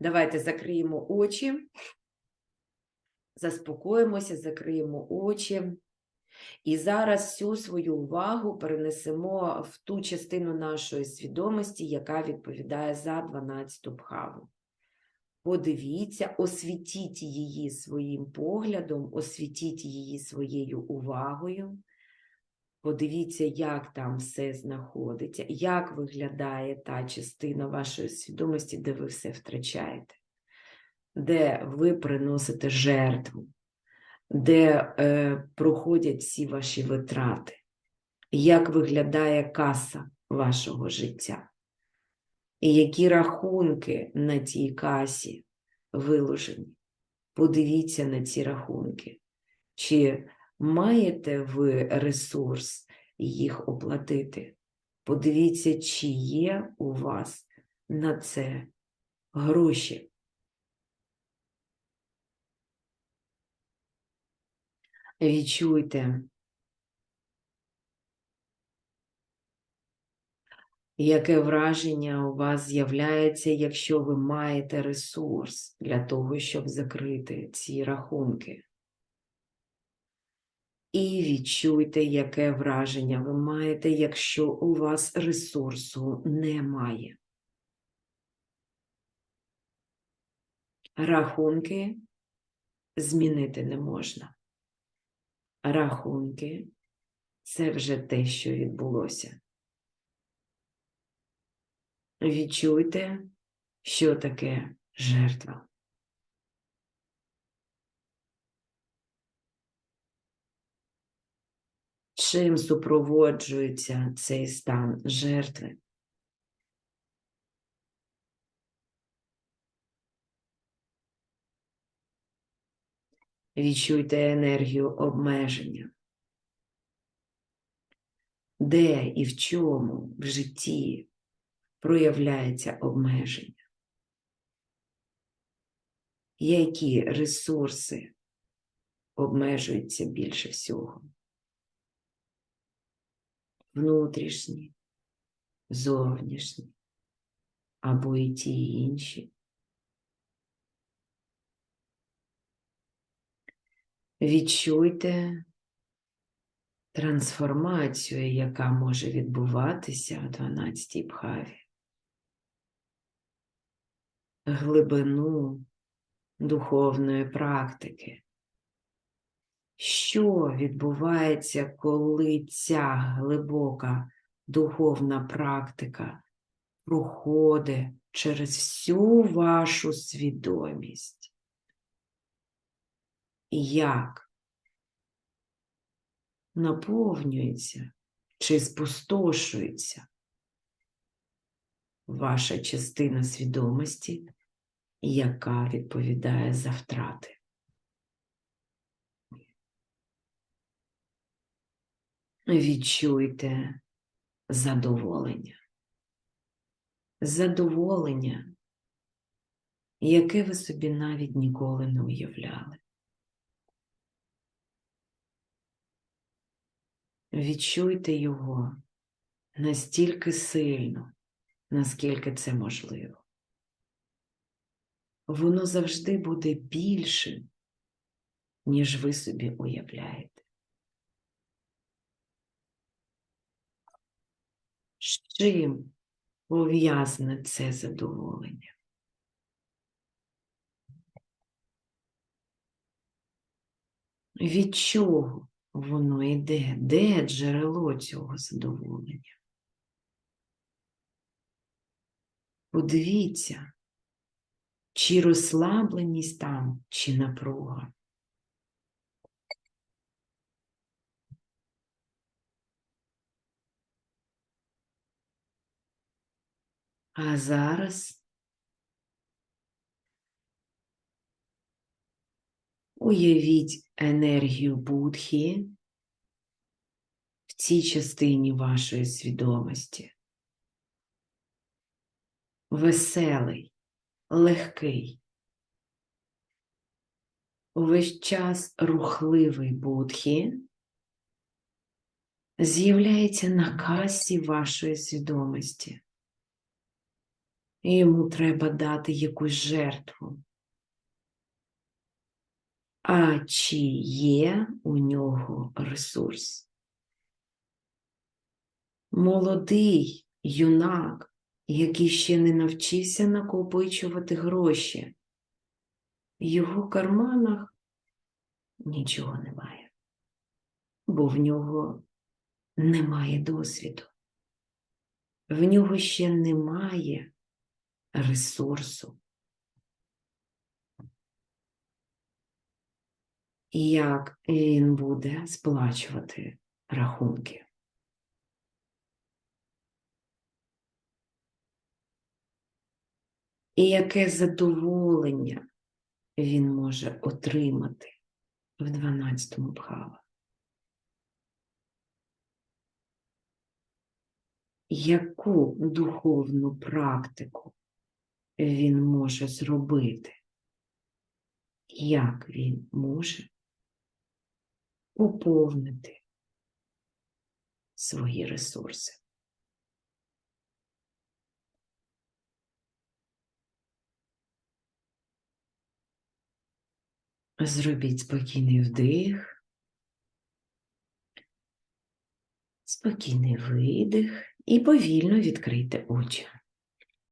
Давайте закриємо очі, заспокоїмося, закриємо очі. І зараз всю свою увагу перенесемо в ту частину нашої свідомості, яка відповідає за 12-ту бхаву. Подивіться, освітіть її своїм поглядом, освітіть її своєю увагою. Подивіться, як там все знаходиться, як виглядає та частина вашої свідомості, де ви все втрачаєте, де ви приносите жертву, де е, проходять всі ваші витрати, як виглядає каса вашого життя, і які рахунки на тій касі виложені. Подивіться на ці рахунки. Чи маєте ви ресурс їх оплатити? Подивіться, чи є у вас на це гроші. Відчуйте, яке враження у вас з'являється, якщо ви маєте ресурс для того, щоб закрити ці рахунки. І відчуйте, яке враження ви маєте, якщо у вас ресурсу немає. Рахунки змінити не можна. Рахунки це вже те, що відбулося. Відчуйте, що таке жертва. Чим супроводжується цей стан жертви? Відчуйте енергію обмеження. Де і в чому в житті проявляється обмеження? Які ресурси обмежуються більше всього? Внутрішні, зовнішні або і ті і інші? Відчуйте трансформацію, яка може відбуватися в 12-й бхаві. Глибину духовної практики. Що відбувається, коли ця глибока духовна практика проходить через всю вашу свідомість? як наповнюється чи спустошується ваша частина свідомості, яка відповідає за втрати. Відчуйте задоволення. Задоволення, яке ви собі навіть ніколи не уявляли. Відчуйте його настільки сильно, наскільки це можливо. Воно завжди буде більшим, ніж ви собі уявляєте. З чим пов'язане це задоволення? Від чого воно йде? Де джерело цього задоволення? Подивіться, чи розслабленість там, чи напруга. А зараз уявіть енергію Будхи в цій частині вашої свідомості. Веселий, легкий, увесь час рухливий Будхи з'являється на касі вашої свідомості. І Йому треба дати якусь жертву. А чи є у нього ресурс? Молодий юнак, який ще не навчився накопичувати гроші, в його карманах нічого немає, бо в нього немає досвіду, в нього ще немає ресурсу. І як він буде сплачувати рахунки? І яке задоволення він може отримати в 12-му бхава? Яку духовну практику він може зробити? Як він може поповнити свої ресурси? Зробіть спокійний вдих, спокійний видих і повільно відкрийте очі.